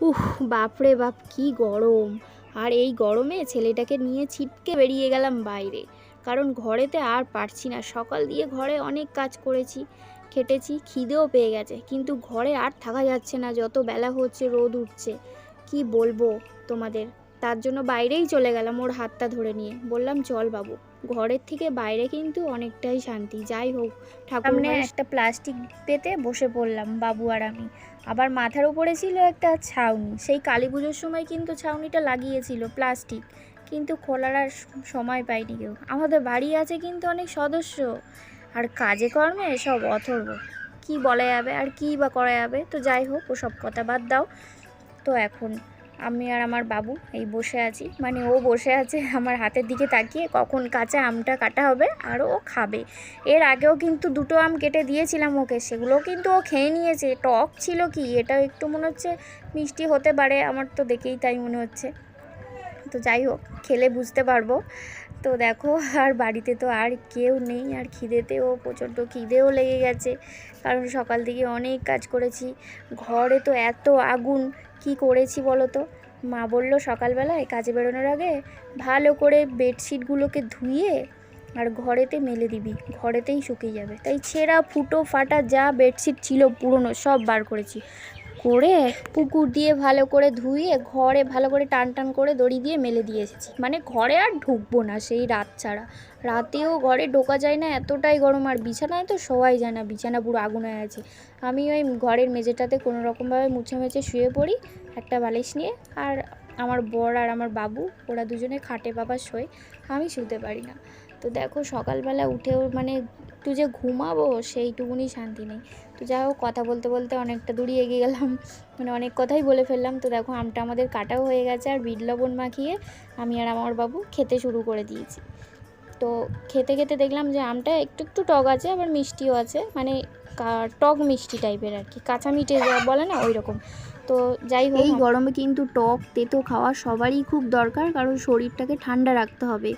উহ, বাপরে বাপ, কি গরম। আর এই গরমে ছেলেটাকে নিয়ে ছিটকে বেরিয়ে গেলাম বাইরে। কারণ ঘরেতে আর পারছি না। সকাল দিয়ে ঘরে অনেক কাজ করেছি, খেটেছি, খিদেও পেয়ে গেছে। কিন্তু ঘরে আর থাকা যাচ্ছে না। যত বেলা হচ্ছে, রোদ উঠছে। কি বলব তোমাদের? তার জন্য বাইরেই চলে গেলাম ওর হাতটা ধরে নিয়ে। বললাম, চল বাবু। ঘরের থেকে বাইরে কিন্তু অনেকটাই শান্তি। যাই হোক সামনে একটা প্লাস্টিক পেতে বসে পড়লাম, বাবু আর আমি। আবার মাথার উপরে ছিল একটা ছাউনি। সেই কালী পুজোর সময় কিন্তু ছাউনিটা লাগিয়েছিল প্লাস্টিক। কিন্তু খোলার আর সময় পাইনি কেউ। আমাদের বাড়ি আছে কিন্তু অনেক সদস্য। আর কাজে কর্মে সব অথর্ব। কি বলা যাবে আর কি বা করা যাবে? তো যাই হোক, ওসব কথা বাদ দাও। তো এখন আমি আর আমার বাবু এই বসে আছি। মানে ও বসে আছে আমার হাতের দিকে তাকিয়ে কখন কাঁচা আমটা কাটা হবে আর ও খাবে। এর আগেও কিন্তু দুটো আম কেটে দিয়েছিলাম ওকে সেগুলো কিন্তু ও খেয়ে নিয়েছে। টক ছিল কি? এটাও একটু মনে হচ্ছে মিষ্টি হতে পারে, আমার তো দেখেই তাই মনে হচ্ছে। তো যাই হোক, খেলে বুঝতে পারব। তো দেখো, আর বাড়িতে তো আর কেউ নেই, আর খিদেতেও প্রচণ্ড খিদেও লেগে গেছে। কারণ সকাল থেকে অনেক কাজ করেছি। ঘরে তো এত আগুন, কি করেছি বলো তো? মা বলল, সকালবেলায় কাজে বেরোনোর আগে ভালো করে বেডশিটগুলোকে ধুয়ে আর ঘরেতে মেলে দিবি। ঘরেতেই শুকিয়ে যাবে। তাই ছেঁড়া, ফুটো, ফাটা যা বেডশিট ছিল পুরনো সব বার করেছি। করে পুকুর দিয়ে ভালো করে ধুয়ে ঘরে ভালো করে টান টান করে দড়ি দিয়ে মেলে দিয়ে এসেছি। মানে ঘরে আর ঢুকবো না সেই রাত ছাড়া। রাতেও ঘরে ঢোকা যায় না, এতটাই গরম। আর বিছানায় তো শোয়াই যায় না, বিছানা পুরো আগুন আছে। আমি ওই ঘরের মেঝেটাতে কোনো রকমভাবে মুছে মুছে শুয়ে পড়ি, একটা বালিশ নিয়ে। আর আমার বর আর আমার বাবু, ওরা দুজনে খাটে বাবা শোয়, আমি শুতে পারি না। তো দেখো সকালবেলা উঠেও মানে একটু যে ঘুমাবো সেইটুকুনি শান্তি নেই। তো যাই হোক কথা বলতে বলতে অনেকটা দূরই এগিয়ে গেলাম। মানে অনেক কথাই বলে ফেললাম। তো দেখো আমটা আমাদের কাটাও হয়ে গেছে আর বিট লবণ মাখিয়ে আমি আর আমার বাবু খেতে শুরু করে দিয়েছি। তো খেতে খেতে দেখলাম যে আমটা একটু একটু টক আছে আবার মিষ্টিও আছে। মানে টক মিষ্টি টাইপের আর কি। কাঁচা মিঠে যা বলে না ওই রকম তো যাই হোক এই গরমে কিন্তু টক তেতো খাওয়া সবারই খুব দরকার। কারণ শরীরটাকে ঠান্ডা রাখতে হবে।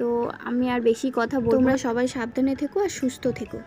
তো আমি আর বেশি কথা বলব তোমরা সবাই সাবধানে থেকো আর সুস্থ থেকো।